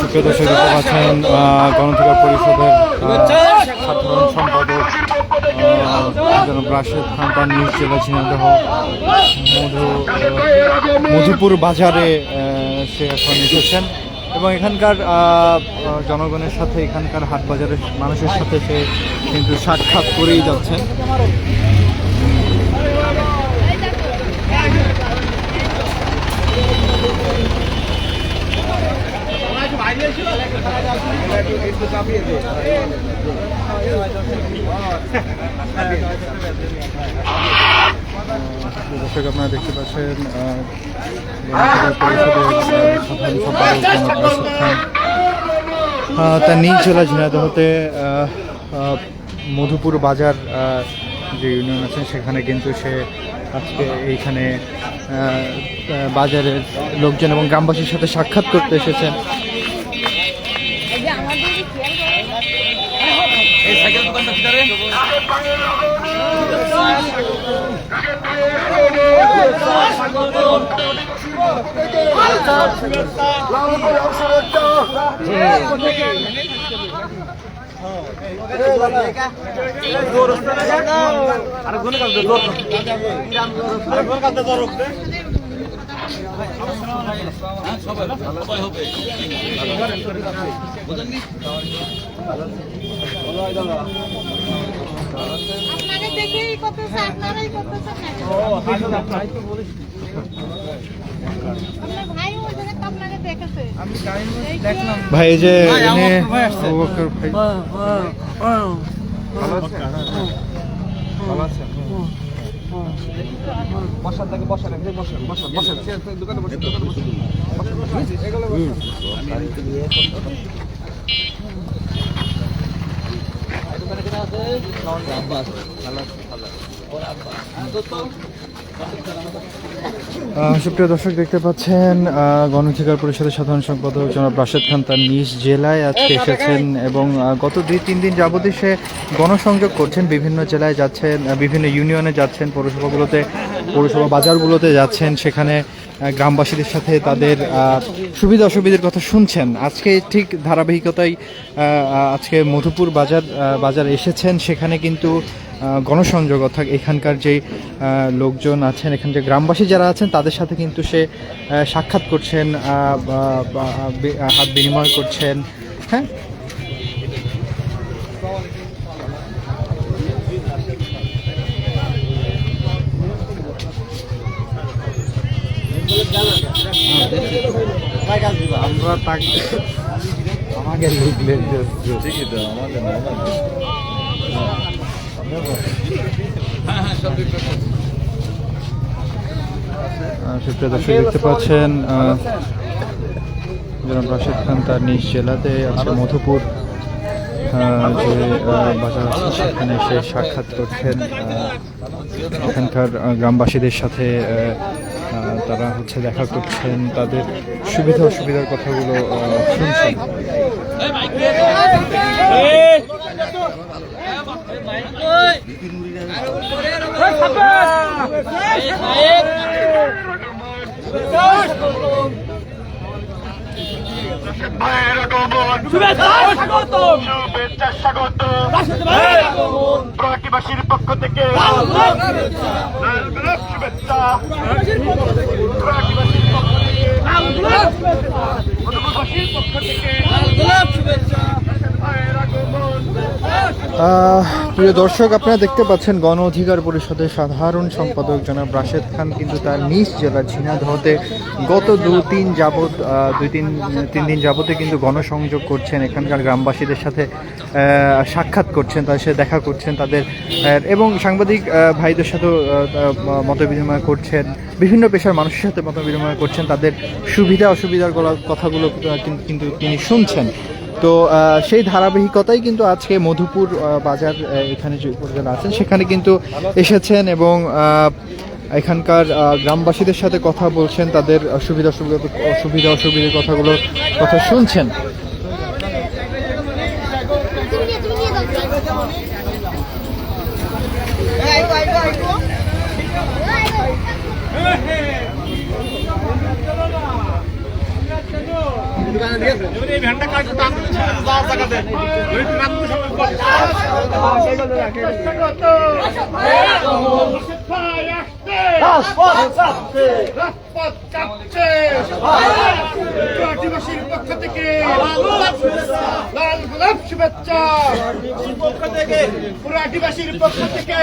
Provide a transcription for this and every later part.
সুপ্রিয় দর্শক দেখতে পাচ্ছেন গণধিকার পরিষদের সাধারণ সম্পাদক জনাব রাশেদ খান তার নিজ জেলা ঝিনাইদহ মধু মধুপুর বাজারে সে এখন এসেছেন। এবং এখানকার জনগণের সাথে এখানকার হাট বাজারের মানুষের সাথে সে কিন্তু সাক্ষাৎ করেই যাচ্ছেন দর্শক আপনারা দেখতে পাচ্ছেন তার নিজ জেলা আহ, মধুপুর বাজার যে ইউনিয়ন আছেন সেখানে কিন্তু সে আজকে এইখানে বাজারের লোকজন এবং গ্রামবাসীর সাথে সাক্ষাৎ করতে এসেছেন। এই সাইকেল দোকানটা ভিতরে আর কোন কাজ দরকার আর কোন কাজ দরকার আপনাকে দেখেই করতেছে আপনারাই করতেছেন না আপনার ভাই ওই জায়গায় তো আপনাকে দেখেছে দেখলাম ভাই এই যে এনে আবু বকর ভাই আহ, সুপ্রিয় দর্শক দেখতে পাচ্ছেন গণশিকার পরিষদের সাধারণ সম্পাদক জনাব রাশেদ খান তার নিজ জেলায় আজকে এসেছেন এবং গত দুই তিন দিন যাবতই সে গণসংযোগ করছেন বিভিন্ন জেলায় যাচ্ছেন বিভিন্ন ইউনিয়নে যাচ্ছেন পৌরসভাগুলোতে পৌরসভা বাজারগুলোতে যাচ্ছেন সেখানে গ্রামবাসীদের সাথে তাদের সুবিধা অসুবিধার কথা শুনছেন। আজকে ঠিক ধারাবাহিকতায় আজকে মধুপুর বাজার বাজার এসেছেন। সেখানে কিন্তু গণসংযোগ অর্থাৎ এখানকার যে লোকজন আছেন এখান যে গ্রামবাসী যারা আছেন, তাদের সাথে কিন্তু সে সাক্ষাৎ করছেন হাত বিনিময় করছেন। হ্যাঁ? আমরা তাকে আমাকে লিখলেন ঠিকই তো আমাদের সুপ্রিয় দর্শক দেখতে পাচ্ছেন জনাব রাশেদ খান তার নিজ জেলাতে আছে মধুপুর যে বাজার আছে সেখানে সে সাক্ষাৎ করছেন এখানকার গ্রামবাসীদের সাথে তারা হচ্ছে দেখা করছেন তাদের সুবিধা অসুবিধার কথাগুলো শুনছেন প্রয়াগীবাসীর পক্ষ থেকে শুভেচ্ছা প্রয়াগীবাসীর পক্ষ থেকে প্রয়াগীবাসীর পক্ষ থেকে শুভেচ্ছা প্রিয় দর্শক, আপনারা দেখতে পাচ্ছেন গণ অধিকার পরিষদের সাধারণ সম্পাদক জনাব রাশেদ খান, কিন্তু তার নিজ জেলা ঝিনাদহতে গত দু তিন যাবৎ দুই তিন তিন দিন যাবতে কিন্তু গণসংযোগ করছেন। এখানকার গ্রামবাসীদের সাথে সাক্ষাৎ করছেন তাদের সাথে দেখা করছেন তাদের এবং সাংবাদিক ভাইদের সাথেও মত বিনিময় করছেন। বিভিন্ন পেশার মানুষের সাথে মত বিনিময় করছেন। তাদের সুবিধা অসুবিধার কথাগুলো কিন্তু তিনি শুনছেন। তো সেই ধারাবাহিকতাই কিন্তু আজকে মধুপুর বাজার এখানে যে উপজেলা আছেন সেখানে কিন্তু এসেছেন এবং এখানকার গ্রামবাসীদের সাথে কথা বলছেন তাদের সুবিধা অসুবিধা অসুবিধা অসুবিধার কথাগুলো কথা শুনছেন এই ভ্যানটা কাজ টান যাওয়ার জায়গা দেন ওই রাত স্বাগত ভাই আসছে রাজপথ কাঁপছে আদিবাসীর পক্ষ থেকে লাল গোলাপ শুভেচ্ছা পুরো। আদিবাসীর পক্ষ থেকে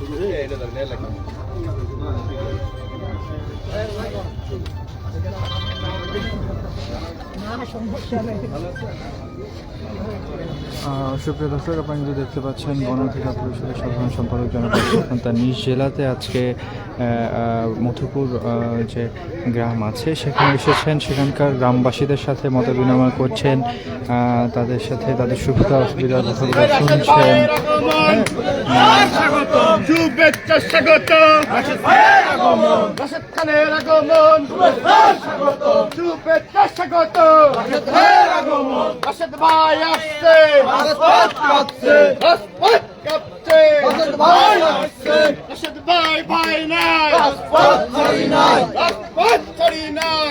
నేలకి সুপ্রিয় দর্শক আপনারা কিন্তু দেখতে পাচ্ছেন গণ অধিকার পরিষদের সাধারণ সম্পাদক খান তার নিজ জেলাতে আজকে মধুপুর যে গ্রাম আছে সেখানে এসেছেন। সেখানকার গ্রামবাসীদের সাথে মত বিনিময় করছেন তাদের সাথে তাদের সুবিধা অসুবিধার কথাগুলো শুনছেন স্বাগত। শুভেচ্ছা শুভেচ্ছা স্বাগত রাশেদ ভাই আসছে। কাঁপছে। কাঁপছে। ভাই আসছে। রাশেদ ভাই ভাই নাই। ছাড়ি নাই।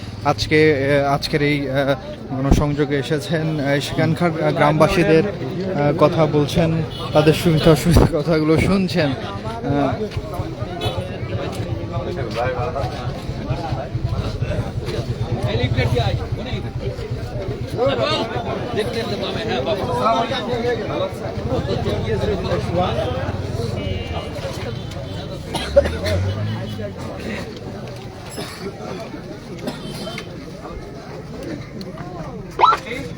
আজকে আজকের এই গণসংযোগে এসেছেন সেখানকার গ্রামবাসীদের কথা বলছেন তাদের সুবিধা অসুবিধা কথাগুলো শুনছেন।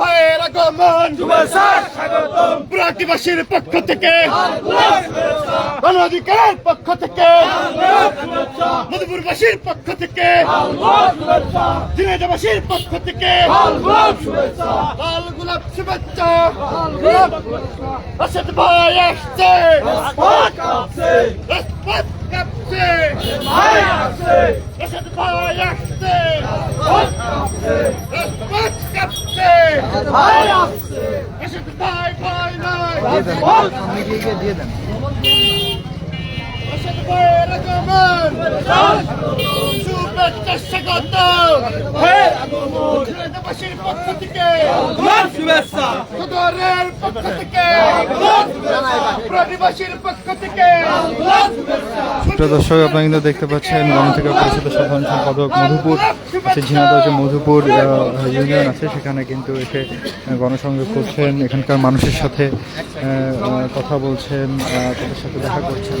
ভাইয়ের আগমন পুরো আদিবাসীর পক্ষ থেকে গণ অধিকারের পক্ষ থেকে মধুপুরবাসীর পক্ষ থেকে দিনাজবাসীর পক্ষ থেকে লাল গোলাপ শুভেচ্ছা রাশেদ ভাই আসছে কাঁপছে ভাই আসছে রাশেদ ভাই আসছে রাজপথ কাঁপছে ভাই আসছে রাশেদ ভাই ভাই নাই দিয়ে দেন সামনে গিয়ে গিয়ে দিয়ে দেন রাশেদ ভাইয়ের আগমন দর্শক, আপনারা কিন্তু দেখতে পাচ্ছেন গণ অধিকার পরিষদের সাধারণ সম্পাদক মধুপুর, আছে ঝিনাদহ যে মধুপুর ইউনিয়ন আছে, সেখানে কিন্তু এসে গণসংযোগ করছেন। এখানকার মানুষের সাথে কথা বলছেন তাদের সাথে দেখা করছেন।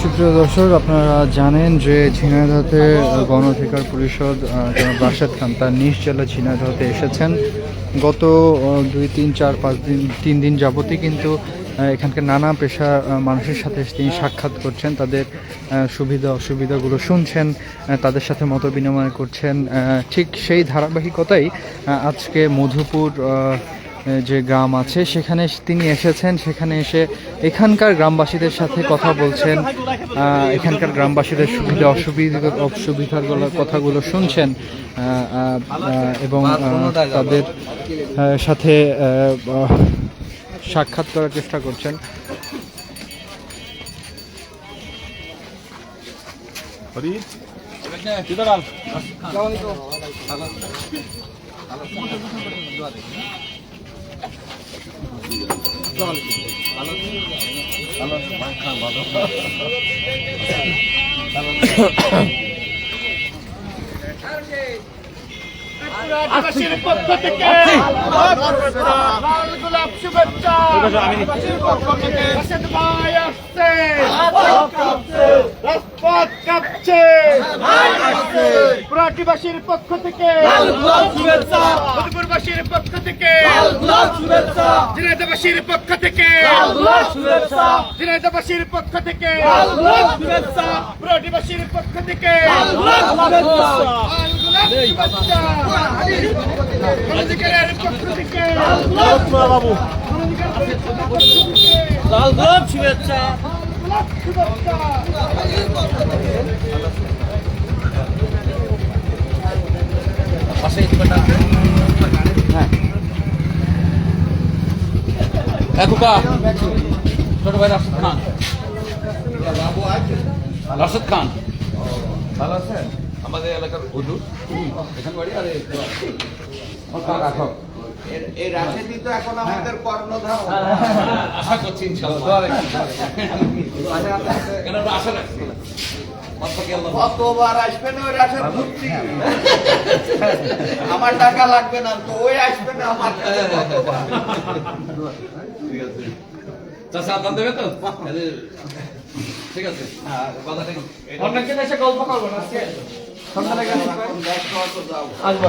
সুপ্রিয় দর্শক আপনারা জানেন যে ঝিনাইদহতে গণঅধিকার পরিষদ আহ, জনাব রাশেদ খান তার নিজ জেলা ঝিনাইদহতে এসেছেন। গত দুই, তিন, চার, পাঁচ দিন, তিন দিন যাবতই কিন্তু এখানকার নানা পেশা মানুষের সাথে তিনি সাক্ষাৎ করছেন, তাদের সুবিধা, অসুবিধাগুলো শুনছেন তাদের সাথে মত বিনিময় করছেন ঠিক সেই ধারাবাহিকতাই আজকে মধুপুর যে গ্রাম আছে সেখানে তিনি এসেছেন। সেখানে এসে এখানকার গ্রামবাসীদের সাথে কথা বলছেন। এখানকার গ্রামবাসীদের সুবিধা অসুবিধা অসুবিধাগুলো কথাগুলো শুনছেন। এবং তাদের সাথে সাক্ষাৎ করার চেষ্টা করছেন। আদিবাসীর পক্ষ থেকে লাল গোলাপ শুভেচ্ছা। আদিবাসীর পক্ষ থেকে রাশেদ ভাই আসছে। রাজপথ কাঁপছে। পুরো আদিবাসীর পক্ষ থেকে। মধুপুরবাসীর পক্ষ থেকে। পক্ষ থেকে। পক্ষ থেকে। পুরো পক্ষ থেকে। লাল শুভেচ্ছা। ছোট ভাই রাশেদ খান রাশেদ খান ভালো আছেন আমাদের এলাকার হুজুর এখানে বাড়ি আরে রাখো এই রাজনীতি তো এখন আমাদের কর্ণধার। আশা করছি ইনশাআল্লাহ আশা রাখছি বাদবাকি আল্লাহ কতবার ওই রাশেদ ঘুরছি আমার টাকা লাগবে না তো ওই আসবে না আমার কতবার। চাষা আপনার দেবে তো? ঠিক আছে। নেই। এসে গল্প করব না আজকে। তো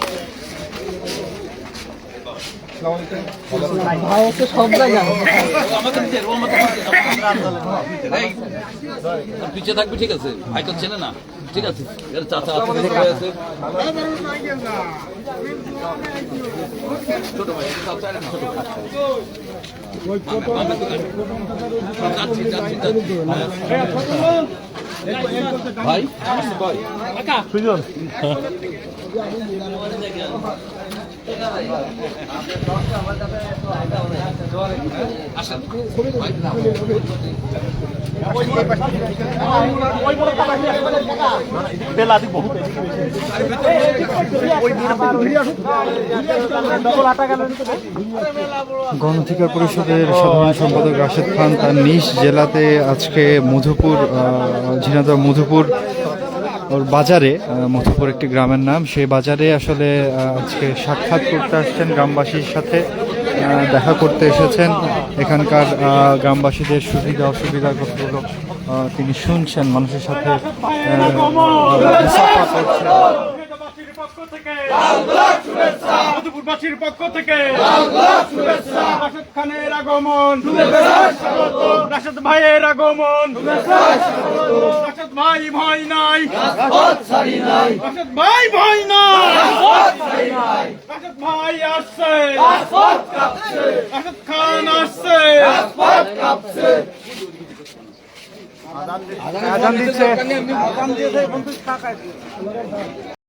নিজের। পিছিয়ে থাকবি ঠিক আছে ভাই তো চেনে না ঠিক আছে চাচা আছে ছোট ভাই চাচা ছোট। ভাই কই? গণঅধিকার পরিষদের সাধারণ সম্পাদক রাশেদ খান তার নিজ জেলাতে আজকে মধুপুর ঝিনাইদহ মধুপুর ওর বাজারে আহ, মধুপুর একটি গ্রামের নাম। সেই বাজারে আসলে আজকে সাক্ষাৎ করতে আসছেন গ্রামবাসীর সাথে দেখা করতে এসেছেন। এখানকার গ্রামবাসীদের সুবিধা অসুবিধা কথাগুলো আহ, তিনি শুনছেন মানুষের সাথে পক্ষ থেকে আগমন ভাইয়ের আগমন রাশেদ ভাই ভয় নাই। রাশেদ ভাই ভয় নাই। ভাই আসছে। খান আসছে। আদান দিচ্ছে।